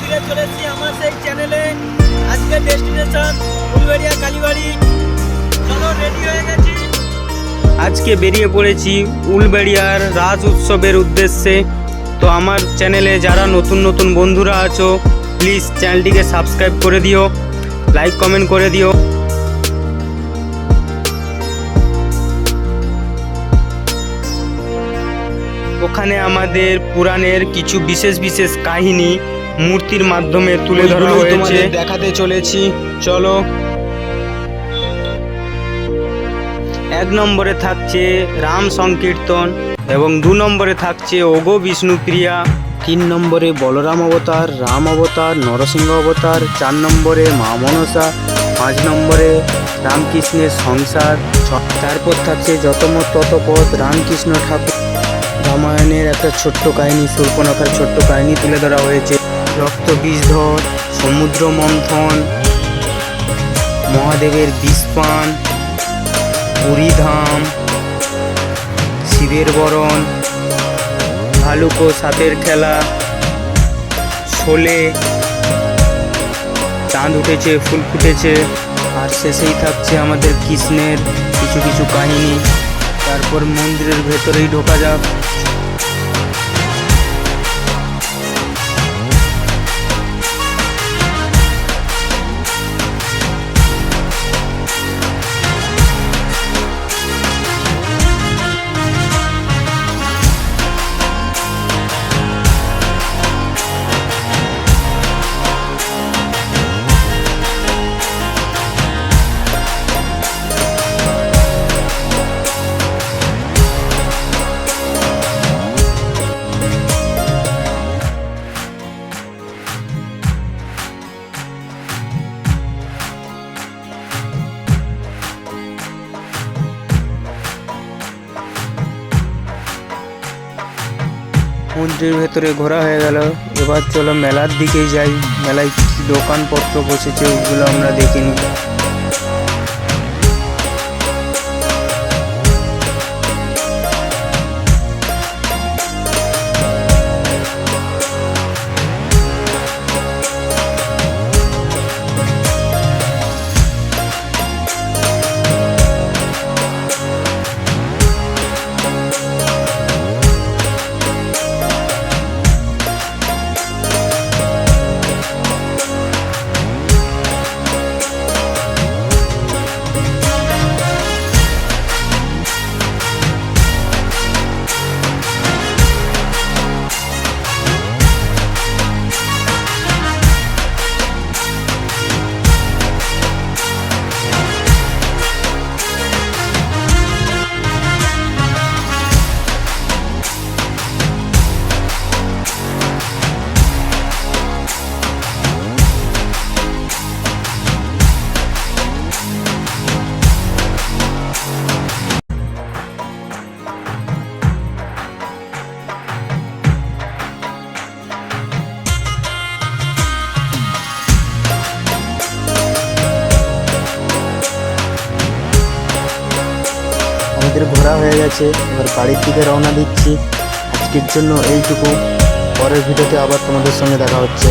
ফিরে চলেছি আমার সেই চ্যানেলে আজকে ডেস্টিনেশন কালীবাড়ি। চলো রেডি হয়ে গেছি। আজকে বেরিয়ে পড়েছি উলবেড়িয়ার রাজ উৎসবের উদ্দেশ্যে। তো আমার চ্যানেলে যারা নতুন নতুন বন্ধুরা আছো প্লিজ চ্যানেলটিকে সাবস্ক্রাইব করে দিও লাইক কমেন্ট করে দিও। ওখানে আমাদের পুরাণের কিছু বিশেষ বিশেষ কাহিনী মূর্তির মাধ্যমে তুলে ধরা হয়েছে। দেখাতে চলেছি। চলো। এক নম্বরে থাকছে রাম সংকীর্তন এবং দু নম্বরে থাকছে ওগো বিষ্ণুপ্রিয়া তিন নম্বরে বলরাম অবতার রাম অবতার নরসিংহ অবতার চার নম্বরে মা মনসা পাঁচ নম্বরে রামকৃষ্ণের সংসার তারপর থাকছে যতমত ততপথ রামকৃষ্ণ ঠাকুর। রামায়ণের একটা ছোট্ট কাহিনী সুর্পনখার ছোট্ট কাহিনী তুলে ধরা হয়েছে। রক্ত বিষধর সমুদ্র মন্থন, মহাদেবের বিষপান পুরীধাম শিবের বরণ, ভালুক ও সাপের খেলা, শোলে, চাঁদ উঠেছে, ফুল ফুটেছে, আর শেষেই থাকছে আমাদের কৃষ্ণের কিছু কিছু কাহিনী। তারপর মন্দিরের ভেতরেই ঢোকা যাক। মন্দিরের ভেতরে ঘোরা হয়ে গেল। এবার চলো মেলার দিকে যাই। মেলায় কি দোকানপত্র বসেছে ওগুলো আমরা দেখে নিই। আমাদের ঘোরা হয়ে গেছে, এবার বাড়ির দিকে রওনা দিচ্ছি। আজকের জন্য এইটুকু। পরের ভিডিওতে আবার তোমাদের সঙ্গে দেখা হচ্ছে।